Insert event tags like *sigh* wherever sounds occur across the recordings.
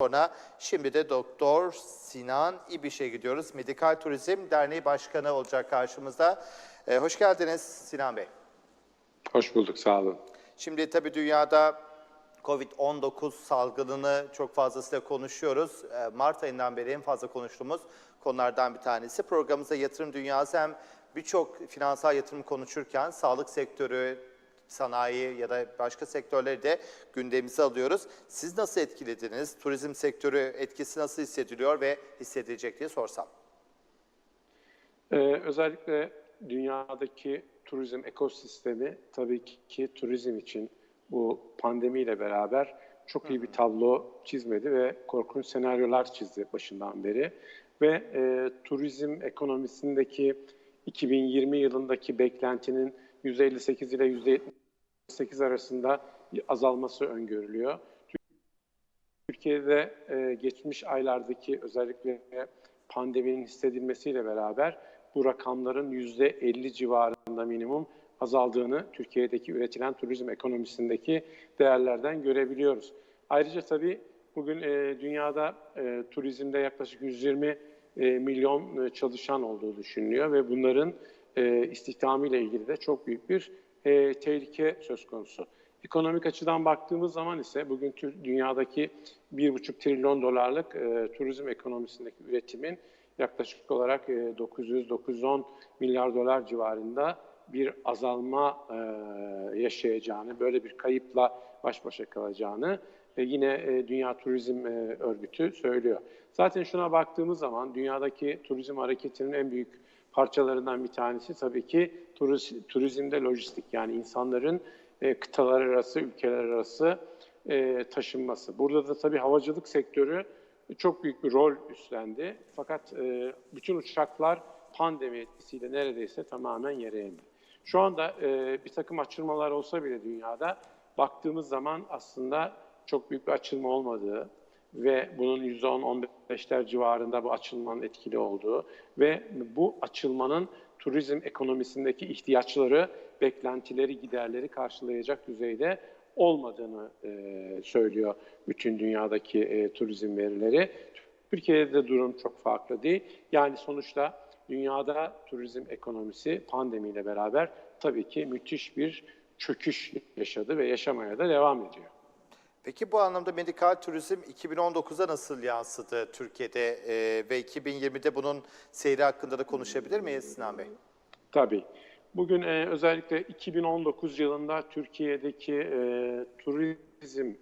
sonra şimdi de Doktor Sinan İbiş'e gidiyoruz. Medikal Turizm Derneği Başkanı olacak karşımızda. Ee, hoş geldiniz Sinan Bey. Hoş bulduk, sağ olun. Şimdi tabii dünyada Covid-19 salgınını çok fazlasıyla konuşuyoruz. Ee, Mart ayından beri en fazla konuştuğumuz konulardan bir tanesi. Programımızda yatırım dünyası hem birçok finansal yatırım konuşurken sağlık sektörü, sanayi ya da başka sektörleri de gündemimize alıyoruz. Siz nasıl etkilediniz? Turizm sektörü etkisi nasıl hissediliyor ve hissedilecek diye sorsam. Ee, özellikle dünyadaki turizm ekosistemi tabii ki turizm için bu pandemiyle beraber çok iyi bir tablo çizmedi ve korkunç senaryolar çizdi başından beri. Ve e, turizm ekonomisindeki 2020 yılındaki beklentinin %58 ile %78 arasında azalması öngörülüyor. Türkiye'de e, geçmiş aylardaki özellikle pandeminin hissedilmesiyle beraber bu rakamların %50 civarında minimum azaldığını Türkiye'deki üretilen turizm ekonomisindeki değerlerden görebiliyoruz. Ayrıca tabii bugün e, dünyada e, turizmde yaklaşık 120 e, milyon e, çalışan olduğu düşünülüyor ve bunların e, istihdamıyla ilgili de çok büyük bir e, tehlike söz konusu. Ekonomik açıdan baktığımız zaman ise bugün dünyadaki 1,5 trilyon dolarlık e, turizm ekonomisindeki üretimin yaklaşık olarak e, 900-910 milyar dolar civarında bir azalma e, yaşayacağını, böyle bir kayıpla baş başa kalacağını e, yine e, Dünya Turizm e, Örgütü söylüyor. Zaten şuna baktığımız zaman dünyadaki turizm hareketinin en büyük parçalarından bir tanesi tabii ki turiz, turizmde lojistik yani insanların e, kıtalar arası, ülkeler arası e, taşınması. Burada da tabii havacılık sektörü çok büyük bir rol üstlendi. Fakat e, bütün uçaklar pandemi etkisiyle neredeyse tamamen yere indi. Şu anda e, bir takım açılmalar olsa bile dünyada baktığımız zaman aslında çok büyük bir açılma olmadığı ve bunun %10-15'ler civarında bu açılmanın etkili olduğu ve bu açılmanın turizm ekonomisindeki ihtiyaçları, beklentileri, giderleri karşılayacak düzeyde olmadığını e, söylüyor bütün dünyadaki e, turizm verileri. Türkiye'de de durum çok farklı değil. Yani sonuçta dünyada turizm ekonomisi pandemiyle beraber tabii ki müthiş bir çöküş yaşadı ve yaşamaya da devam ediyor. Peki bu anlamda medikal turizm 2019'a nasıl yansıdı Türkiye'de e, ve 2020'de bunun seyri hakkında da konuşabilir miyiz Sinan Bey? Tabii. Bugün e, özellikle 2019 yılında Türkiye'deki e, turizm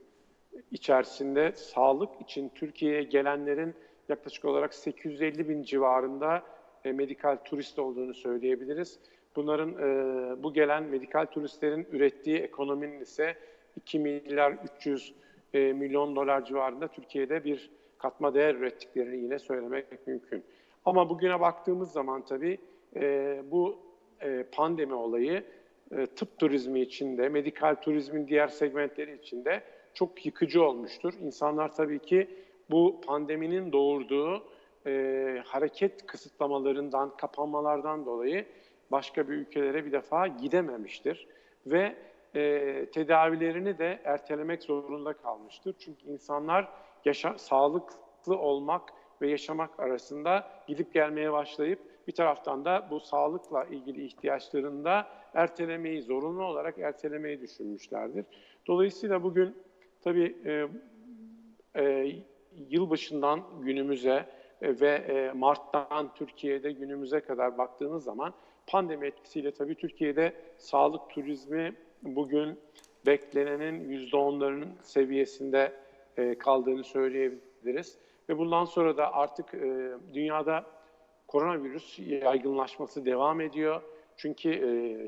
içerisinde sağlık için Türkiye'ye gelenlerin yaklaşık olarak 850 bin civarında e, medikal turist olduğunu söyleyebiliriz. Bunların e, bu gelen medikal turistlerin ürettiği ekonominin ise 2 milyar 300 e, milyon dolar civarında Türkiye'de bir katma değer ürettiklerini yine söylemek mümkün. Ama bugüne baktığımız zaman tabii e, bu e, pandemi olayı e, tıp turizmi içinde, medikal turizmin diğer segmentleri içinde çok yıkıcı olmuştur. İnsanlar tabii ki bu pandeminin doğurduğu e, hareket kısıtlamalarından, kapanmalardan dolayı başka bir ülkelere bir defa gidememiştir. Ve e, tedavilerini de ertelemek zorunda kalmıştır. Çünkü insanlar yaşa, sağlıklı olmak ve yaşamak arasında gidip gelmeye başlayıp bir taraftan da bu sağlıkla ilgili ihtiyaçlarını da ertelemeyi, zorunlu olarak ertelemeyi düşünmüşlerdir. Dolayısıyla bugün tabii e, e, yılbaşından günümüze e, ve e, Mart'tan Türkiye'de günümüze kadar baktığınız zaman pandemi etkisiyle tabii Türkiye'de sağlık turizmi bugün beklenenin %10'larının seviyesinde e, kaldığını söyleyebiliriz. Ve bundan sonra da artık e, dünyada koronavirüs yaygınlaşması devam ediyor. Çünkü e,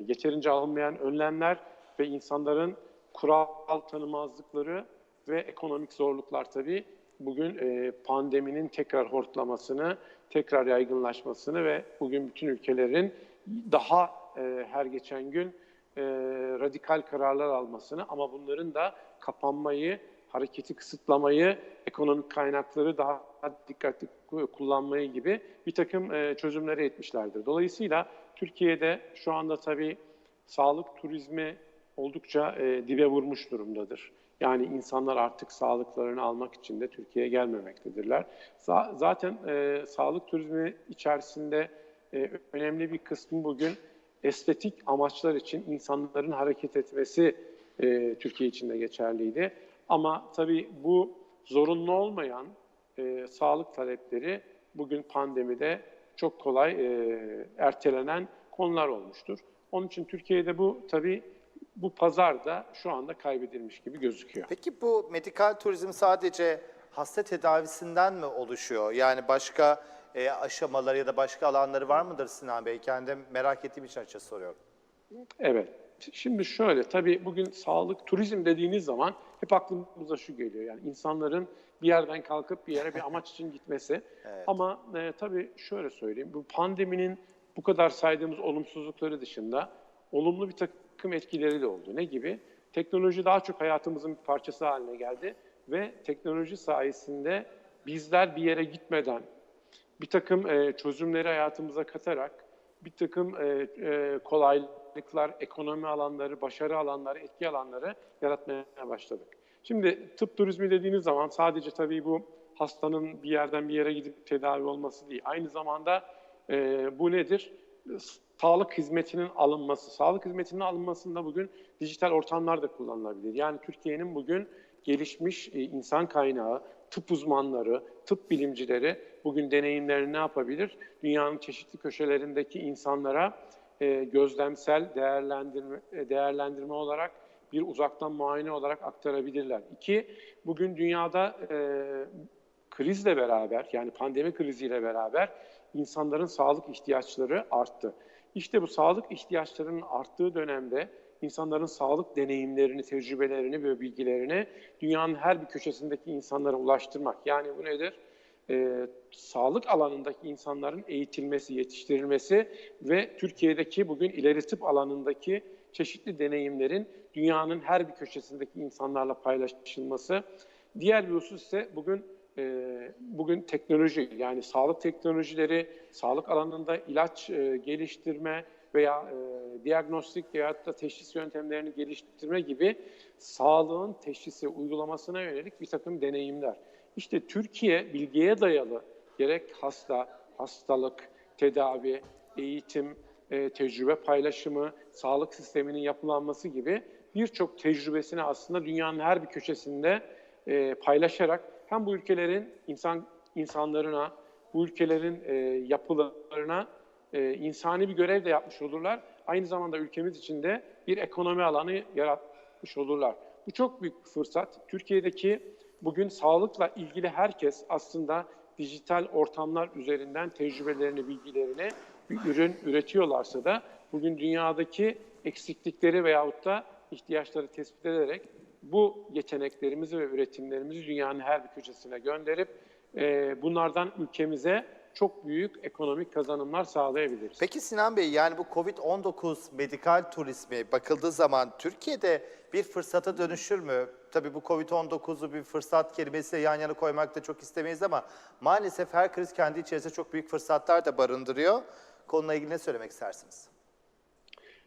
yeterince alınmayan önlemler ve insanların kural tanımazlıkları ve ekonomik zorluklar tabii bugün e, pandeminin tekrar hortlamasını, tekrar yaygınlaşmasını ve bugün bütün ülkelerin daha e, her geçen gün e, radikal kararlar almasını ama bunların da kapanmayı, hareketi kısıtlamayı, ekonomik kaynakları daha dikkatli kullanmayı gibi bir takım e, çözümlere etmişlerdir. Dolayısıyla Türkiye'de şu anda tabii sağlık turizmi oldukça e, dibe vurmuş durumdadır. Yani insanlar artık sağlıklarını almak için de Türkiye'ye gelmemektedirler. Za- Zaten e, sağlık turizmi içerisinde e, önemli bir kısmı bugün estetik amaçlar için insanların hareket etmesi e, Türkiye için de geçerliydi. Ama tabii bu zorunlu olmayan e, sağlık talepleri bugün pandemide çok kolay e, ertelenen konular olmuştur. Onun için Türkiye'de bu tabii bu pazarda şu anda kaybedilmiş gibi gözüküyor. Peki bu medikal turizm sadece hasta tedavisinden mi oluşuyor? Yani başka e, aşamaları ya da başka alanları var mıdır Sinan Bey? Kendim merak ettiğim için açıkçası soruyorum. Evet. Şimdi şöyle, tabii bugün sağlık, turizm dediğiniz zaman hep aklımıza şu geliyor. Yani insanların bir yerden kalkıp bir yere bir amaç için gitmesi. *laughs* Ama e, tabii şöyle söyleyeyim, bu pandeminin bu kadar saydığımız olumsuzlukları dışında olumlu bir takım etkileri de oldu. Ne gibi? Teknoloji daha çok hayatımızın bir parçası haline geldi ve teknoloji sayesinde bizler bir yere gitmeden bir takım e, çözümleri hayatımıza katarak bir takım e, e, kolaylıklar, ekonomi alanları, başarı alanları, etki alanları yaratmaya başladık. Şimdi tıp turizmi dediğiniz zaman sadece tabii bu hastanın bir yerden bir yere gidip tedavi olması değil. Aynı zamanda e, bu nedir? Sağlık hizmetinin alınması. Sağlık hizmetinin alınmasında bugün dijital ortamlar da kullanılabilir. Yani Türkiye'nin bugün gelişmiş e, insan kaynağı, tıp uzmanları, tıp bilimcileri bugün deneyimlerini ne yapabilir? Dünyanın çeşitli köşelerindeki insanlara e, gözlemsel değerlendirme, e, değerlendirme olarak bir uzaktan muayene olarak aktarabilirler. İki, bugün dünyada e, krizle beraber yani pandemi kriziyle beraber insanların sağlık ihtiyaçları arttı. İşte bu sağlık ihtiyaçlarının arttığı dönemde insanların sağlık deneyimlerini, tecrübelerini ve bilgilerini dünyanın her bir köşesindeki insanlara ulaştırmak. Yani bu nedir? Ee, sağlık alanındaki insanların eğitilmesi, yetiştirilmesi ve Türkiye'deki bugün ileri tıp alanındaki çeşitli deneyimlerin dünyanın her bir köşesindeki insanlarla paylaşılması. Diğer bir husus ise bugün e, bugün teknoloji yani sağlık teknolojileri, sağlık alanında ilaç e, geliştirme veya e, diagnostik veya da teşhis yöntemlerini geliştirme gibi sağlığın teşhisi uygulamasına yönelik bir takım deneyimler. İşte Türkiye bilgiye dayalı gerek hasta, hastalık, tedavi, eğitim, e, tecrübe paylaşımı, sağlık sisteminin yapılanması gibi birçok tecrübesini aslında dünyanın her bir köşesinde e, paylaşarak hem bu ülkelerin insan insanlarına, bu ülkelerin e, yapılarına e, insani bir görev de yapmış olurlar. Aynı zamanda ülkemiz için de bir ekonomi alanı yaratmış olurlar. Bu çok büyük bir fırsat. Türkiye'deki bugün sağlıkla ilgili herkes aslında dijital ortamlar üzerinden tecrübelerini, bilgilerini bir ürün üretiyorlarsa da bugün dünyadaki eksiklikleri veyahut da ihtiyaçları tespit ederek bu yeteneklerimizi ve üretimlerimizi dünyanın her bir köşesine gönderip e, bunlardan ülkemize çok büyük ekonomik kazanımlar sağlayabiliriz. Peki Sinan Bey yani bu Covid-19 medikal turizmi bakıldığı zaman Türkiye'de bir fırsata dönüşür mü? Tabii bu Covid-19'u bir fırsat kelimesiyle yan yana koymak da çok istemeyiz ama maalesef her kriz kendi içerisinde çok büyük fırsatlar da barındırıyor. Konuyla ilgili ne söylemek istersiniz?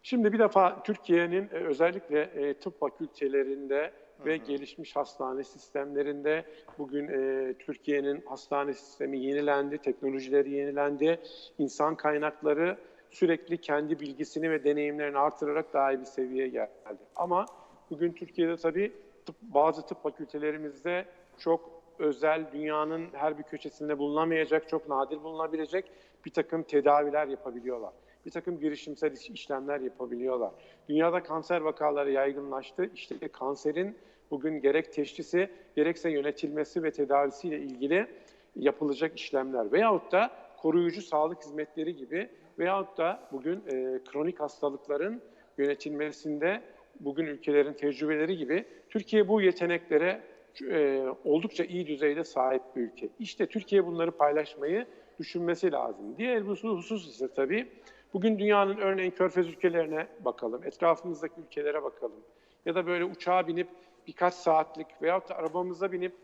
Şimdi bir defa Türkiye'nin e, özellikle e, tıp fakültelerinde ve gelişmiş hastane sistemlerinde bugün e, Türkiye'nin hastane sistemi yenilendi, teknolojileri yenilendi, insan kaynakları sürekli kendi bilgisini ve deneyimlerini artırarak daha iyi bir seviyeye geldi. Ama bugün Türkiye'de tabii tıp, bazı tıp fakültelerimizde çok özel, dünyanın her bir köşesinde bulunamayacak, çok nadir bulunabilecek bir takım tedaviler yapabiliyorlar. Bir takım girişimsel işlemler yapabiliyorlar. Dünyada kanser vakaları yaygınlaştı. İşte kanserin bugün gerek teşhisi, gerekse yönetilmesi ve tedavisiyle ilgili yapılacak işlemler veyahut da koruyucu sağlık hizmetleri gibi veyahut da bugün e, kronik hastalıkların yönetilmesinde bugün ülkelerin tecrübeleri gibi Türkiye bu yeteneklere e, oldukça iyi düzeyde sahip bir ülke. İşte Türkiye bunları paylaşmayı düşünmesi lazım. Diğer bir husus ise tabii bugün dünyanın örneğin körfez ülkelerine bakalım, etrafımızdaki ülkelere bakalım. Ya da böyle uçağa binip birkaç saatlik veyahut da arabamıza binip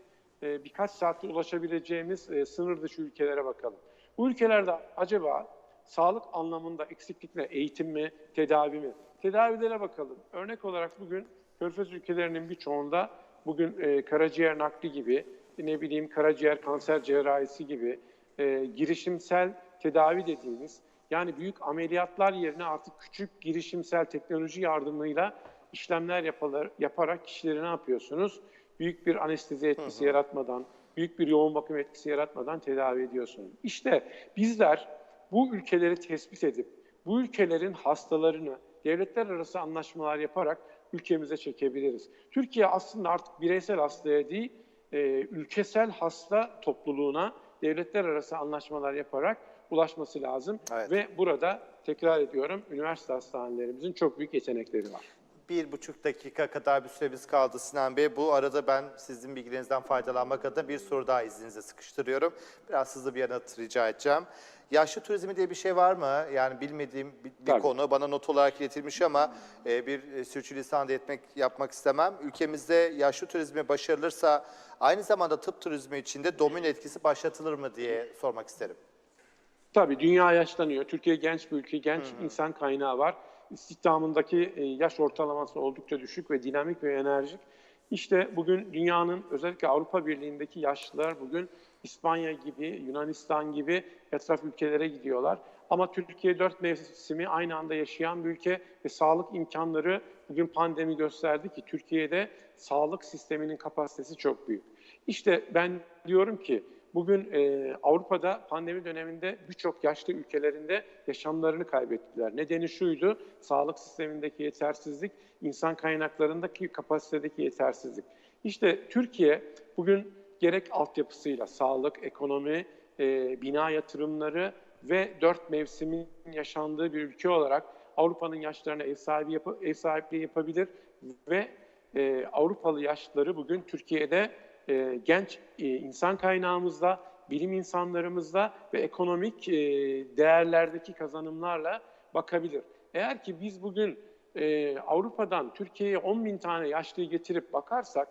e, birkaç saatte ulaşabileceğimiz e, sınır dışı ülkelere bakalım. Bu ülkelerde acaba sağlık anlamında eksiklik ne? Eğitim mi, tedavi mi? Tedavilere bakalım. Örnek olarak bugün Körfez ülkelerinin birçoğunda bugün e, karaciğer nakli gibi, ne bileyim karaciğer kanser cerrahisi gibi e, girişimsel tedavi dediğimiz yani büyük ameliyatlar yerine artık küçük girişimsel teknoloji yardımıyla işlemler yapalar, yaparak kişileri ne yapıyorsunuz? Büyük bir anestezi etkisi yaratmadan, büyük bir yoğun bakım etkisi yaratmadan tedavi ediyorsunuz. İşte bizler bu ülkeleri tespit edip bu ülkelerin hastalarını devletler arası anlaşmalar yaparak ülkemize çekebiliriz. Türkiye aslında artık bireysel hastaya değil, e, ülkesel hasta topluluğuna devletler arası anlaşmalar yaparak ulaşması lazım. Evet. Ve burada tekrar ediyorum üniversite hastanelerimizin çok büyük yetenekleri var. Bir buçuk dakika kadar bir süremiz kaldı Sinan Bey. Bu arada ben sizin bilgilerinizden faydalanmak adına bir soru daha izninize sıkıştırıyorum. Biraz hızlı bir yanıt rica edeceğim. Yaşlı turizmi diye bir şey var mı? Yani bilmediğim bir, Tabii. konu bana not olarak iletilmiş ama e, bir e, sürçülisan da etmek, yapmak istemem. Ülkemizde yaşlı turizmi başarılırsa aynı zamanda tıp turizmi içinde domino etkisi başlatılır mı diye sormak isterim. Tabii dünya yaşlanıyor. Türkiye genç bir ülke, genç insan kaynağı var. İstihdamındaki e, yaş ortalaması oldukça düşük ve dinamik ve enerjik. İşte bugün dünyanın özellikle Avrupa Birliği'ndeki yaşlılar bugün İspanya gibi, Yunanistan gibi etraf ülkelere gidiyorlar. Ama Türkiye dört mevsimi aynı anda yaşayan bir ülke ve sağlık imkanları bugün pandemi gösterdi ki Türkiye'de sağlık sisteminin kapasitesi çok büyük. İşte ben diyorum ki bugün e, Avrupa'da pandemi döneminde birçok yaşlı ülkelerinde yaşamlarını kaybettiler. Nedeni şuydu, sağlık sistemindeki yetersizlik, insan kaynaklarındaki kapasitedeki yetersizlik. İşte Türkiye bugün gerek altyapısıyla, sağlık, ekonomi, e, bina yatırımları ve dört mevsimin yaşandığı bir ülke olarak Avrupa'nın yaşlarına ev, sahibi yap- ev sahipliği yapabilir ve e, Avrupalı yaşlıları bugün Türkiye'de e, genç e, insan kaynağımızla, bilim insanlarımızla ve ekonomik e, değerlerdeki kazanımlarla bakabilir. Eğer ki biz bugün e, Avrupa'dan Türkiye'ye 10 bin tane yaşlıyı getirip bakarsak,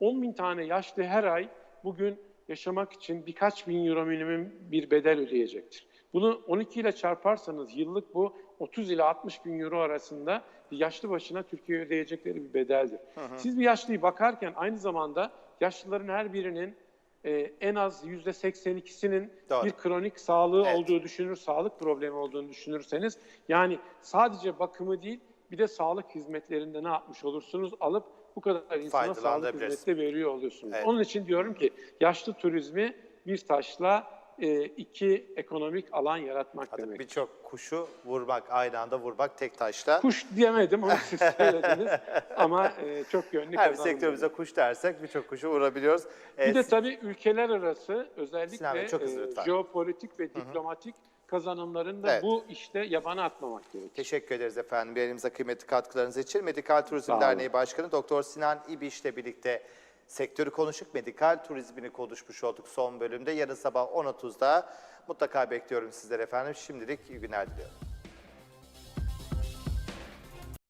10 bin tane yaşlı her ay bugün yaşamak için birkaç bin euro minimum bir bedel ödeyecektir. Bunu 12 ile çarparsanız yıllık bu 30 ile 60 bin euro arasında bir yaşlı başına Türkiye ödeyecekleri bir bedeldir. Siz bir yaşlıyı bakarken aynı zamanda yaşlıların her birinin e, en az yüzde 82'sinin Doğru. bir kronik sağlığı Evet. olduğu düşünür, sağlık problemi olduğunu düşünürseniz yani sadece bakımı değil bir de sağlık hizmetlerinde ne yapmış olursunuz alıp bu kadar insana sağlık hizmeti veriyor oluyorsunuz. Evet. Onun için diyorum ki yaşlı turizmi bir taşla e, iki ekonomik alan yaratmak Artık demek. birçok kuşu vurmak, aynı anda vurmak tek taşla. Kuş diyemedim onu siz *laughs* söylediniz ama e, çok yönlü Her sektörümüze kuş dersek birçok kuşu vurabiliyoruz. Ee, Bir de tabii ülkeler arası Sinan Bey, özellikle çok hızlı e, jeopolitik ve diplomatik kazanımların da Evet. bu işte yabana atmamak gerekiyor. Teşekkür ederiz efendim yayınımıza kıymetli katkılarınız için. Medikal Turizm. Derneği Başkanı Doktor Sinan İbiş ile birlikte sektörü konuştuk. Medikal turizmini konuşmuş olduk son bölümde. Yarın sabah 10.30'da mutlaka bekliyorum sizleri efendim. Şimdilik iyi günler diliyorum.